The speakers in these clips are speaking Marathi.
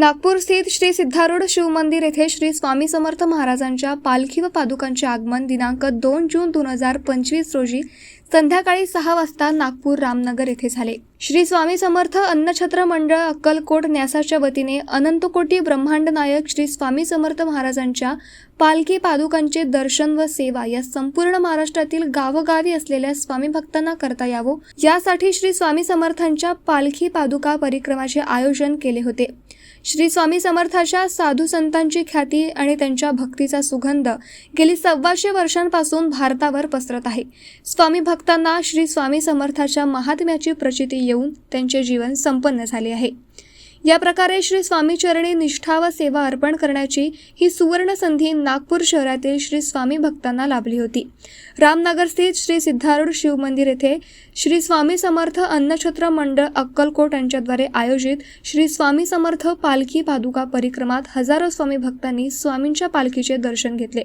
नागपूर स्थित श्री सिद्धारूढ शिवमंदिर येथे श्री स्वामी समर्थ महाराजांच्या पालखी व पादुकांचे आगमन दिनांक दोन जून दोन हजार पंचवीस रोजी संध्याकाळी सहा वाजता नागपूर रामनगर येथे झाले. श्री स्वामी समर्थ अन्नछत्र मंडळ अक्कलकोट न्यासाच्या वतीने अनंतकोटी ब्रह्मांड नायक श्री स्वामी समर्थ महाराजांच्या पालखी पादुकांचे दर्शन व सेवा या संपूर्ण महाराष्ट्रातील गावोगावी असलेल्या स्वामी भक्तांना करता यावं. यासाठी श्री स्वामी समर्थांच्या पालखी पादुका परिक्रमाचे आयोजन केले होते. श्री स्वामी समर्थाच्या साधू संतांची ख्याती आणि त्यांच्या भक्तीचा सुगंध गेली सव्वाशे वर्षांपासून भारतावर पसरत आहे. स्वामी भक्तांना श्री स्वामी समर्थाच्या महात्म्याची प्रचिती येऊन त्यांचे जीवन संपन्न झाले आहे. या प्रकारे श्री स्वामीचरणी निष्ठा व सेवा अर्पण करण्याची ही सुवर्ण संधी नागपूर शहरातील श्री स्वामी भक्तांना लाभली होती. रामनगर स्थित श्री सिद्धारूढ शिवमंदिर येथे श्री स्वामी समर्थ अन्नछत्र मंडळ अक्कलकोट यांच्याद्वारे आयोजित श्री स्वामी समर्थ पालखी पादुका परिक्रमात हजारो स्वामी भक्तांनी स्वामींच्या पालखीचे दर्शन घेतले.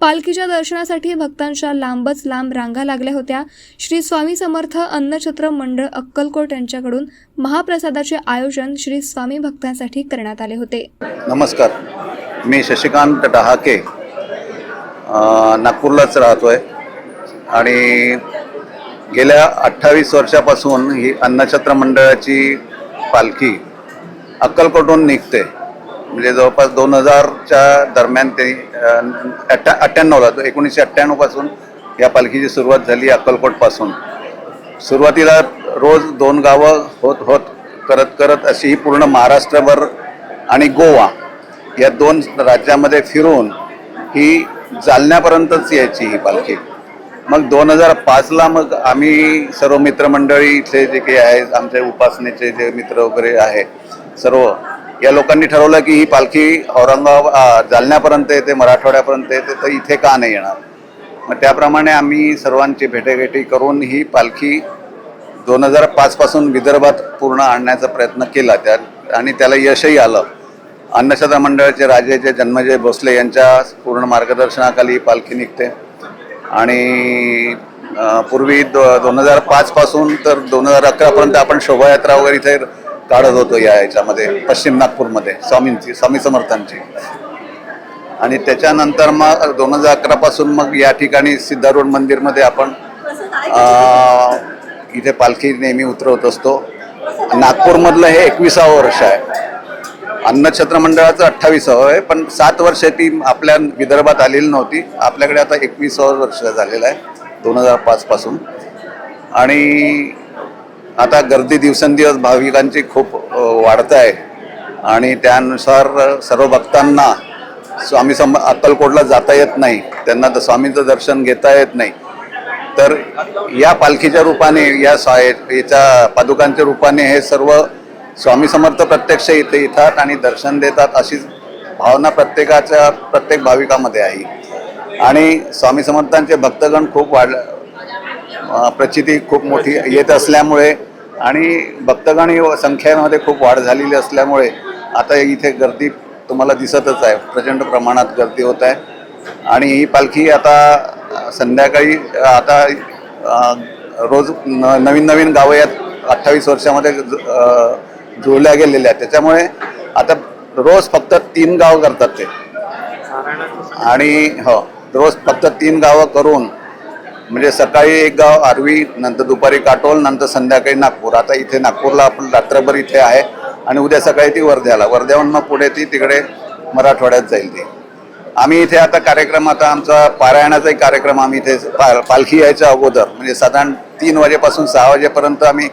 पालखीच्या दर्शनासाठी भक्तांच्या लांबच लांब रांगा लागल्या होत्या. श्री स्वामी समर्थ अन्नछत्र मंडळ अक्कलकोट यांच्याकडून महाप्रसादाचे आयोजन श्री स्वामी भक्तांसाठी करण्यात आले होते. नमस्कार. मी शशिकांत डहाके नागपूरलाच राहतोय. आणि गेल्या अठ्ठावीस वर्षापासून ही अन्नछत्र मंडळाची पालखी अक्कलकोटहून निघते. म्हणजे जवळपास दोन हजारच्या दरम्यान ते अठ्ठ्या अठ्ठ्याण्णवला एकोणीसशे अठ्ठ्याण्णवपासून या पालखीची सुरुवात झाली अक्कलकोटपासून. सुरुवातीला रोज दोन गावं होत होत करत करत अशी ही पूर्ण महाराष्ट्रभर आणि गोवा या दोन राज्यामध्ये फिरून ही जालन्यापर्यंतच यायची ही पालखी. मग दोन हजार पाचला मग आम्ही सर्व मित्रमंडळी इथले जे काही आहेत आमचे उपासनेचे जे मित्र वगैरे आहे सर्व या लोकांनी ठरवलं की ही पालखी औरंगाबाद जालन्यापर्यंत येते मराठवाड्यापर्यंत येते तर इथे का नाही येणार? मग त्याप्रमाणे आम्ही सर्वांची भेटेगाठी करून ही पालखी दोन हजार पाचपासून विदर्भात पूर्ण आणण्याचा प्रयत्न केला. त्या आणि त्याला यशही आलं. अन्नछत्र मंडळाचे राजे जे जन्मजय भोसले यांच्या पूर्ण मार्गदर्शनाखाली पालखी निघते. आणि पूर्वी दो दोन हजार पाचपासून तर दोन हजार अकरापर्यंत आपण शोभायात्रा वगैरे इथे काढत होतो या याच्यामध्ये पश्चिम नागपूरमध्ये स्वामींची स्वामी समर्थांची. आणि त्याच्यानंतर मग दोन हजार अकरापासून मग या ठिकाणी सिद्धारूढ मंदिरमध्ये आपण इथे पालखी नेहमी उतरवत असतो. नागपूरमधलं हे एकविसावं वर्ष आहे. अन्नछत्र मंडळाचं अठ्ठावीसावं आहे पण सात वर्ष ती आपल्या विदर्भात आलेली नव्हती. आपल्याकडे आता एकविसावं वर्ष झालेलं आहे दोन हजार पाचपासून आणि आता गर्दी दिवसेंदिवस भाविकांची खूप वाढत आहे. आणि त्यानुसार सर्व भक्तांना स्वामी सम अक्कलकोटला जाता येत नाही. त्यांना तर स्वामींचं दर्शन घेता येत नाही. तर या पालखीच्या रूपाने या याच्या पादुकांच्या रूपाने हे सर्व स्वामी समर्थ प्रत्यक्ष इथे येतात आणि दर्शन देतात अशीच भावना प्रत्येकाच्या प्रत्येक भाविकामध्ये आहे. आणि स्वामी समर्थांचे भक्तगण खूप वाढ प्रचिती खूप मोठी येत असल्यामुळे आणि भक्तगण ही संख्येमध्ये खूप वाढ झालेली असल्यामुळे आता इथे गर्दी तुम्हाला दिसतच आहे. प्रचंड प्रमाणात गर्दी होत आहे. आणि ही पालखी आता संध्याकाळी आता रोज न नवीन नवीन गावं यात अठ्ठावीस वर्षामध्ये जुळल्या गेलेल्या आहेत. त्याच्यामुळे आता रोज फक्त तीन गाव करतात ते. आणि हो रोज फक्त तीन गावं करून म्हणजे सकाळी एक गाव आरवी नंतर दुपारी काटोल नंतर संध्याकाळी नागपूर. आता इथे नागपूरला आपण रात्रभर इथे आहे आणि उद्या सकाळी ती वर्ध्याला. वर्ध्याहून मग पुढे ती तिकडे मराठवाड्यात जाईल ती. आम्ही इथे आता कार्यक्रम आता आमचा पारायणाचाही कार्यक्रम आम्ही इथे पा- पालखी यायच्या अगोदर म्हणजे साधारण तीन वाजेपासून सहा वाजेपर्यंत आम्ही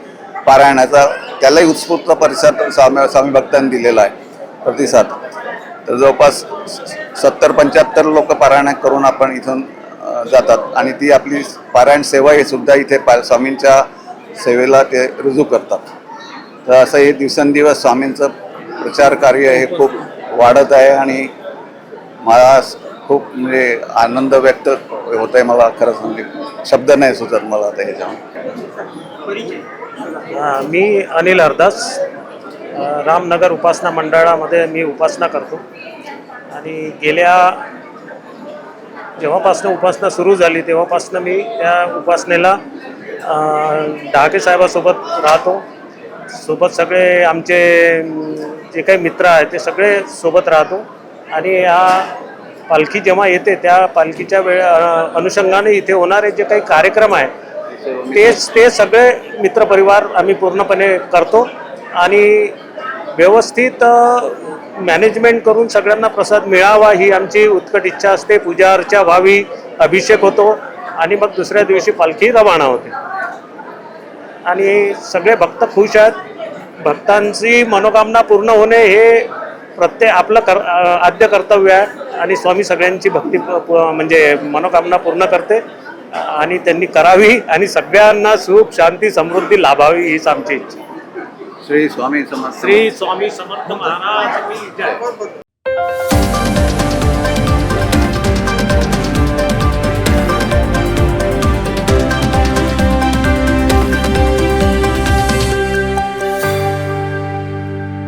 पारायणाचा त्यालाही उत्स्फूर्त परिसर स्वामी स्वामी भक्तांनी दिलेला आहे प्रतिसाद. तर जवळपास सत्तर पंच्याहत्तर लोक पारायण करून आपण इथून जातात. आणि ती आपली पारायण सेवा हे सुद्धा इथे पा स्वामींच्या सेवेला ते रुजू करतात. तर असं हे दिवसेंदिवस स्वामींचं प्रचार कार्य हे खूप वाढत आहे आणि मला खूप म्हणजे आनंद व्यक्त होत आहे मला खरंच म्हणजे शब्द नाही सुचत मला आता ह्याच्यावर. मी अनिल अरदास रामनगर उपासना मंडळामध्ये मी उपासना करतो. आणि गेल्या जेव्हापासनं उपासना सुरू झाली तेव्हापासनं मी त्या उपासनेला अं, डहाके साहेबासोबत राहतो. सोबत सगळे आमचे जे काही मित्र आहेत ते सगळे सोबत राहतो. आणि हा पालखी जेव्हा येते त्या पालखीच्या वेळ अनुषंगाने इथे होणारे जे काही कार्यक्रम आहे तेच ते सगळे मित्रपरिवार आम्ही पूर्णपणे करतो. आणि व्यवस्थित मॅनेजमेंट करून सगळ्यांना प्रसाद मिळावा ही आमची उत्कट इच्छा असते. पूजा अर्चा व्हावी अभिषेक होतो आणि मग दुसऱ्या दिवशी पालखी रवाना होते. आणि सगळे भक्त खुश आहेत. भक्तांची मनोकामना पूर्ण होणे हे प्रत्येक आपलं कर आद्य कर्तव्य आहे आणि स्वामी सगळ्यांची भक्ती म्हणजे मनोकामना पूर्ण करते. आणि त्यांनी करावी आणि सगळ्यांना सुख शांती समृद्धी लाभावी हीच आमची इच्छा. श्री स्वामी समर्थ श्री स्वामी समर्थ महाराज की जय.